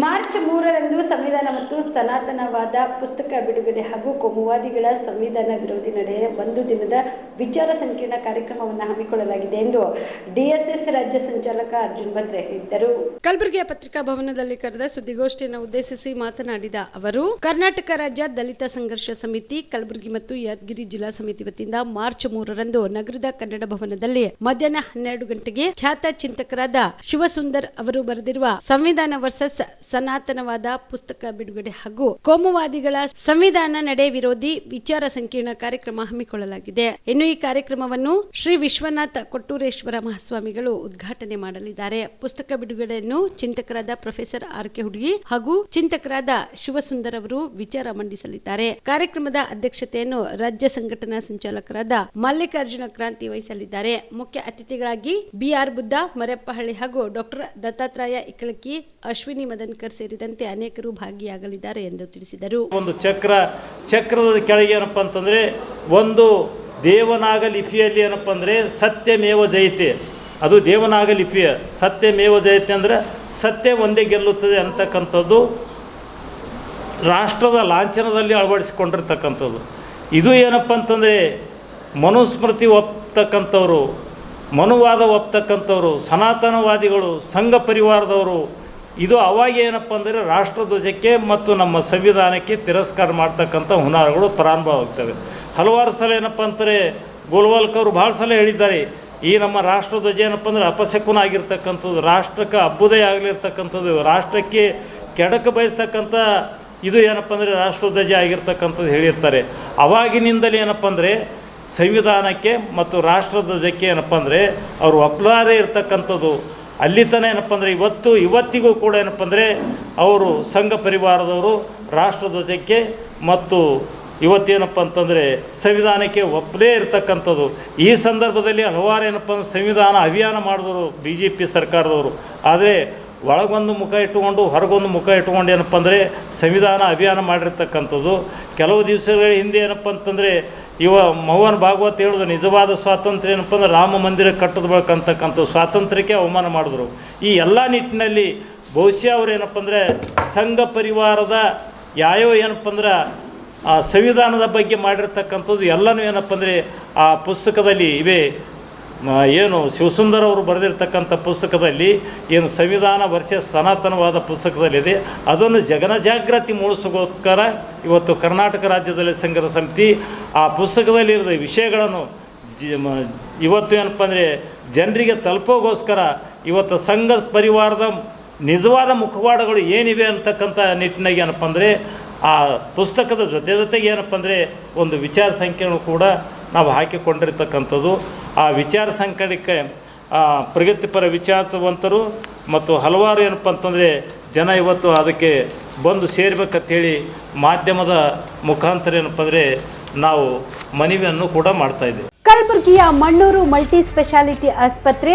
March ಮೂರರಂದು ಸಂವಿಧಾನ ಮತ್ತು ಸನಾತನವಾದ ಪುಸ್ತಕ ಬಿಡುಗಡೆ ಹಾಗೂ ಕೋಮುವಾದಿಗಳ ಸಂವಿಧಾನ ವಿರೋಧಿ ನಡೆ ಒಂದು ದಿನದ ವಿಚಾರ ಸಂಕಿರಣ ಕಾರ್ಯಕ್ರಮವನ್ನು ಹಮ್ಮಿಕೊಳ್ಳಲಾಗಿದೆ ಎಂದು ಡಿಎಸ್ಎಸ್ ರಾಜ್ಯ ಸಂಚಾಲಕ ಅರ್ಜುನ್ ಭದ್ರೆ ಹೇಳಿದರು ಕಲಬುರಗಿಯ ಪತ್ರಿಕಾ ಭವನದಲ್ಲಿ ಕರೆದ ಸುದ್ದಿಗೋಷ್ಠಿಯನ್ನು ಉದ್ದೇಶಿಸಿ ಮಾತನಾಡಿದ ಅವರು, ಕರ್ನಾಟಕ ರಾಜ್ಯ ದಲಿತ ಸಂಘರ್ಷ ಸಮಿತಿ, ಕಲಬುರಗಿ ಮತ್ತು ಯಾದಗಿರಿ ಜಿಲ್ಲಾ ಸಮಿತಿ ವತಿಯಿಂದ ಮಾರ್ಚ್ ಮೂರರಂದು ನಗರದ ಕನ್ನಡ ಭವನದಲ್ಲಿ ಮಧ್ಯಾಹ್ನ ಹನ್ನೆರಡು ಗಂಟೆಗೆ ಖ್ಯಾತ ಚಿಂತಕರಾದ ಶಿವಸುಂದರ್ ಅವರು ಬರೆದಿರುವ ಸಂವಿಧಾನ ವರ್ಸಸ್ ಸನಾತನವಾದ ಪುಸ್ತಕ ಬಿಡುಗಡೆ ಹಾಗೂ ಕೋಮುವಾದಿಗಳ ಸಂವಿಧಾನ ನಡೆ ವಿರೋಧಿ ವಿಚಾರ ಸಂಕೀರ್ಣ ಕಾರ್ಯಕ್ರಮ ಹಮ್ಮಿಕೊಳ್ಳಲಾಗಿದೆ. ಇನ್ನು ಈ ಕಾರ್ಯಕ್ರಮವನ್ನು ಶ್ರೀ ವಿಶ್ವನಾಥ ಕೊಟ್ಟೂರೇಶ್ವರ ಮಹಾಸ್ವಾಮಿಗಳು ಉದ್ಘಾಟನೆ ಮಾಡಲಿದ್ದಾರೆ. ಪುಸ್ತಕ ಬಿಡುಗಡೆಯನ್ನು ಚಿಂತಕರಾದ ಪ್ರೊಫೆಸರ್ ಆರ್ ಕೆ ಹುಡುಗಿ ಹಾಗೂ ಚಿಂತಕರಾದ ಶಿವಸುಂದರ್ ಅವರು ವಿಚಾರ ಮಂಡಿಸಲಿದ್ದಾರೆ. ಕಾರ್ಯಕ್ರಮದ ಅಧ್ಯಕ್ಷತೆಯನ್ನು ರಾಜ್ಯ ಸಂಘಟನಾ ಸಂಚಾಲಕರಾದ ಮಲ್ಲಿಕಾರ್ಜುನ ಕ್ರಾಂತಿ ವಹಿಸಲಿದ್ದಾರೆ. ಮುಖ್ಯ ಅತಿಥಿಗಳಾಗಿ ಬಿಆರ್ ಬುದ್ಧ ಮರೆಪ್ಪಹಳ್ಳಿ ಹಾಗೂ ಡಾಕ್ಟರ್ ದತ್ತಾತ್ರೇಯ ಇಕ್ಕಳಕಿ ಅಶ್ವಿನಿ ಮದನ್ಕರ್ ಸೇರಿದಂತೆ ಅನೇಕರು ಭಾಗಿಯಾಗಲಿದ್ದಾರೆ ಎಂದು ತಿಳಿಸಿದರು. ಒಂದು ಚಕ್ರ, ಚಕ್ರದ ಕೆಳಗೆ ಏನಪ್ಪ ಅಂತಂದರೆ, ಒಂದು ದೇವನಾಗ ಲಿಪಿಯಲ್ಲಿ ಏನಪ್ಪ ಅಂದರೆ, ಸತ್ಯಮೇವ ಜಯತೆ. ಅದು ದೇವನಾಗ ಲಿಪಿಯ, ಸತ್ಯಮೇವ ಜಯತೆ ಅಂದರೆ ಸತ್ಯ ಒಂದೇ ಗೆಲ್ಲುತ್ತದೆ ಅಂತಕ್ಕಂಥದ್ದು ರಾಷ್ಟ್ರದ ಲಾಂಛನದಲ್ಲಿ ಅಳವಡಿಸಿಕೊಂಡಿರ್ತಕ್ಕಂಥದ್ದು. ಇದು ಏನಪ್ಪ ಅಂತಂದರೆ, ಮನುಸ್ಮೃತಿ ಒಪ್ತಕ್ಕಂಥವ್ರು, ಮನುವಾದ ಒಪ್ತಕ್ಕಂಥವ್ರು, ಸನಾತನವಾದಿಗಳು, ಸಂಘ ಪರಿವಾರದವರು ಇದು ಅವಾಗ ಏನಪ್ಪ ಅಂದರೆ ರಾಷ್ಟ್ರಧ್ವಜಕ್ಕೆ ಮತ್ತು ನಮ್ಮ ಸಂವಿಧಾನಕ್ಕೆ ತಿರಸ್ಕಾರ ಮಾಡ್ತಕ್ಕಂಥ ಹುನಾರಗಳು ಪ್ರಾರಂಭ ಆಗ್ತವೆ. ಹಲವಾರು ಸಲ ಏನಪ್ಪ ಅಂತಾರೆ ಗೋಲ್ವಾಲ್ಕರ್ ಭಾಳ ಸಲ ಹೇಳಿದ್ದಾರೆ, ಈ ನಮ್ಮ ರಾಷ್ಟ್ರಧ್ವಜ ಏನಪ್ಪ ಅಂದರೆ ಅಪಶಕುನ ಆಗಿರ್ತಕ್ಕಂಥದ್ದು ರಾಷ್ಟ್ರಕ್ಕೆ ಅಭ್ಯುದಯ ಆಗಲಿರ್ತಕ್ಕಂಥದ್ದು, ರಾಷ್ಟ್ರಕ್ಕೆ ಕೆಡಕ ಬಯಸ್ತಕ್ಕಂಥ ಇದು ಏನಪ್ಪ ಅಂದರೆ ರಾಷ್ಟ್ರಧ್ವಜ ಆಗಿರ್ತಕ್ಕಂಥದ್ದು ಹೇಳಿರ್ತಾರೆ. ಅವಾಗಿನಿಂದಲೇ ಏನಪ್ಪ ಅಂದರೆ ಸಂವಿಧಾನಕ್ಕೆ ಮತ್ತು ರಾಷ್ಟ್ರಧ್ವಜಕ್ಕೆ ಏನಪ್ಪ ಅಂದರೆ ಅವರು ಒಪ್ಪಲಾರೇ ಇರತಕ್ಕಂಥದ್ದು. ಅಲ್ಲಿ ತನಕ ಏನಪ್ಪ ಅಂದರೆ ಇವತ್ತು ಇವತ್ತಿಗೂ ಕೂಡ ಏನಪ್ಪ ಅಂದರೆ ಅವರು ಸಂಘ ಪರಿವಾರದವರು ರಾಷ್ಟ್ರಧ್ವಜಕ್ಕೆ ಮತ್ತು ಇವತ್ತೇನಪ್ಪ ಅಂತಂದರೆ ಸಂವಿಧಾನಕ್ಕೆ ಒಪ್ಪದೇ ಇರತಕ್ಕಂಥದ್ದು. ಈ ಸಂದರ್ಭದಲ್ಲಿ ಹಲವಾರು ಏನಪ್ಪ ಅಂದ್ರೆ ಸಂವಿಧಾನ ಅಭಿಯಾನ ಮಾಡಿದವರು ಬಿ ಜೆ ಪಿ ಸರ್ಕಾರದವರು. ಆದರೆ ಒಳಗೊಂದು ಮುಖ ಇಟ್ಟುಕೊಂಡು, ಹೊರಗೊಂದು ಮುಖ ಇಟ್ಟುಕೊಂಡು ಏನಪ್ಪ ಅಂದರೆ ಸಂವಿಧಾನ ಅಭಿಯಾನ ಮಾಡಿರ್ತಕ್ಕಂಥದ್ದು. ಕೆಲವು ದಿವಸಗಳ ಹಿಂದೆ ಏನಪ್ಪ ಅಂತಂದರೆ ಇವ ಮೋಹನ್ ಭಾಗವತ್ ಹೇಳೋದು ನಿಜವಾದ ಸ್ವಾತಂತ್ರ್ಯ ಏನಪ್ಪ ಅಂದ್ರೆ ರಾಮ ಮಂದಿರ ಕಟ್ಟದ ಬೇಕಂತಕ್ಕಂಥ ಸ್ವಾತಂತ್ರ್ಯಕ್ಕೆ ಅವಮಾನ ಮಾಡಿದ್ರು. ಈ ಎಲ್ಲ ನಿಟ್ಟಿನಲ್ಲಿ ಬಹುಶಃ ಅವ್ರು ಏನಪ್ಪ ಅಂದರೆ ಸಂಘ ಪರಿವಾರದ ಯಾವ್ಯಾವ ಏನಪ್ಪ ಅಂದ್ರೆ, ಆ, ಸಂವಿಧಾನದ ಬಗ್ಗೆ ಮಾಡಿರ್ತಕ್ಕಂಥದ್ದು ಎಲ್ಲನೂ ಏನಪ್ಪ ಅಂದರೆ ಆ ಪುಸ್ತಕದಲ್ಲಿ ಇವೆ. ಏನು ಶಿವಸುಂದರ್ ಅವರು ಬರೆದಿರ್ತಕ್ಕಂಥ ಪುಸ್ತಕದಲ್ಲಿ ಏನು ಸಂವಿಧಾನ ವರ್ಷ ಸನಾತನವಾದ ಪುಸ್ತಕದಲ್ಲಿದೆ. ಅದನ್ನು ಜಗನ ಜಾಗೃತಿ ಮೂಡಿಸೋಗೋಸ್ಕರ ಇವತ್ತು ಕರ್ನಾಟಕ ರಾಜ್ಯದಲ್ಲಿ ಸಂಘದ ಸಮಿತಿ ಆ ಪುಸ್ತಕದಲ್ಲಿರುವ ವಿಷಯಗಳನ್ನು ಜಿ ಇವತ್ತು ಏನಪ್ಪ ಅಂದರೆ ಜನರಿಗೆ ತಲುಪೋಗೋಸ್ಕರ ಇವತ್ತು ಸಂಘ ಪರಿವಾರದ ನಿಜವಾದ ಮುಖವಾಡಗಳು ಏನಿವೆ ಅಂತಕ್ಕಂಥ ನಿಟ್ಟಿನಾಗ ಏನಪ್ಪ ಅಂದರೆ ಆ ಪುಸ್ತಕದ ಜೊತೆ ಜೊತೆಗೆ ಏನಪ್ಪ ಅಂದರೆ ಒಂದು ವಿಚಾರ ಸಂಕಿರಣ ಕೂಡ ನಾವು ಹಾಕಿಕೊಂಡಿರ್ತಕ್ಕಂಥದ್ದು. ಆ ವಿಚಾರ ಸಂಕಟಕ್ಕೆ ಪ್ರಗತಿಪರ ವಿಚಾರವಂತರು ಮತ್ತು ಹಲವಾರು ಏನಪ್ಪ ಅಂತಂದರೆ ಜನ ಇವತ್ತು ಅದಕ್ಕೆ ಬಂದು ಸೇರ್ಬೇಕಂತೇಳಿ ಮಾಧ್ಯಮದ ಮುಖಾಂತರ ಏನಪ್ಪ ಅಂದರೆ ನಾವು ಮನವಿಯನ್ನು ಕೂಡ ಮಾಡ್ತಾಯಿದ್ದೇವೆ ಕಲಬುರಗಿಯ ಮಣ್ಣೂರು ಮಲ್ಟಿ ಸ್ಪೆಷಾಲಿಟಿ ಆಸ್ಪತ್ರೆ